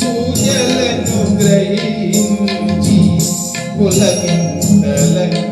పూజలను గ్రహించి కులగింతలంది